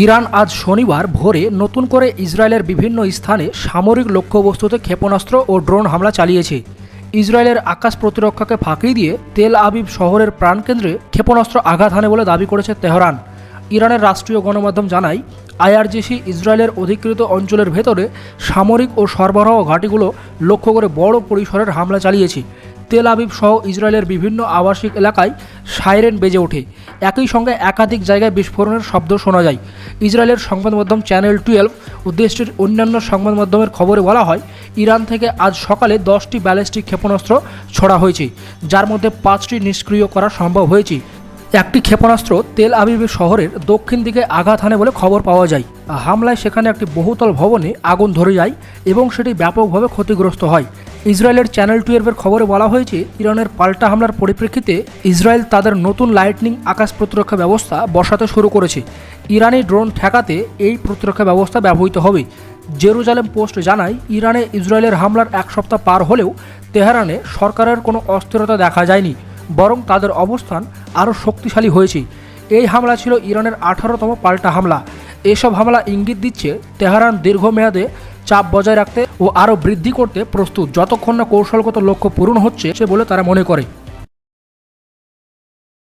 Iran আজ শনিবার ভোরে নতুন করে ইসরায়েলের বিভিন্ন স্থানে সামরিক লক্ষ্যবস্তুতে ক্ষেপণাস্ত্র ও ড্রোন হামলা চালিয়েছে। ইসরায়েলের আকাশ প্রতিরক্ষাকে ফাঁকি দিয়ে তেল আবিব শহরের প্রাণকেন্দ্রে ক্ষেপণাস্ত্র আঘাত হানে বলে দাবি করেছে তেহরান। ইরানের রাষ্ট্রীয় গণমাধ্যম জানায়, আইআরজিসি ইসরায়েলের অধিকৃত অঞ্চলের ভেতরে সামরিক ও সরবরাহ ঘাঁটিগুলো লক্ষ্য করে বড় পরিসরের হামলা চালিয়েছে। তেল আবিব সহ ইসরায়েলের বিভিন্ন আবাসিক এলাকায় সাইরেন বেজে ওঠে। একই সঙ্গে একাধিক জায়গায় বিস্ফোরণের শব্দ শোনা যায়। ইসরায়েলের সংবাদ মাধ্যম চ্যানেল টুয়েলভ ও দেশটির অন্যান্য সংবাদ মাধ্যমের খবরে বলা হয়, ইরান থেকে আজ সকালে দশটি ব্যালিস্টিক ক্ষেপণাস্ত্র ছড়া হয়েছে, যার মধ্যে পাঁচটি নিষ্ক্রিয় করা সম্ভব হয়েছে। একটি ক্ষেপণাস্ত্র তেল আবিব শহরের দক্ষিণ দিকে আঘাত হানে বলে খবর পাওয়া যায়। হামলায় সেখানে একটি বহুতল ভবনে আগুন ধরে যায় এবং সেটি ব্যাপকভাবে ক্ষতিগ্রস্ত হয়। ইসরায়েলের চ্যানেল টুয়েলভের খবরে বলা হয়েছে, ইরানের পাল্টা হামলার পরিপ্রেক্ষিতে ইসরায়েল তাদের নতুন লাইটনিং আকাশ প্রতিরক্ষা ব্যবস্থা বসাতে শুরু করেছে। ইরানি ড্রোন ঠেকাতে এই প্রতিরক্ষা ব্যবস্থা ব্যবহৃত হবে। জেরুজালেম পোস্ট জানায়, ইরানে ইসরায়েলের হামলার এক সপ্তাহ পার হলেও তেহরানে সরকারের কোনো অস্থিরতা দেখা যায়নি, বরং তাদের অবস্থান আরও শক্তিশালী হয়েছে। এই হামলা ছিল ইরানের আঠারোতম পাল্টা হামলা। এসব হামলা ইঙ্গিত দিচ্ছে তেহরান দীর্ঘমেয়াদে চাপ বজায় রাখতে ও আরও বৃদ্ধি করতে প্রস্তুত। যতক্ষণ না কৌশলগত লক্ষ্য পূরণ হচ্ছে সে বলে তারা মনে করে।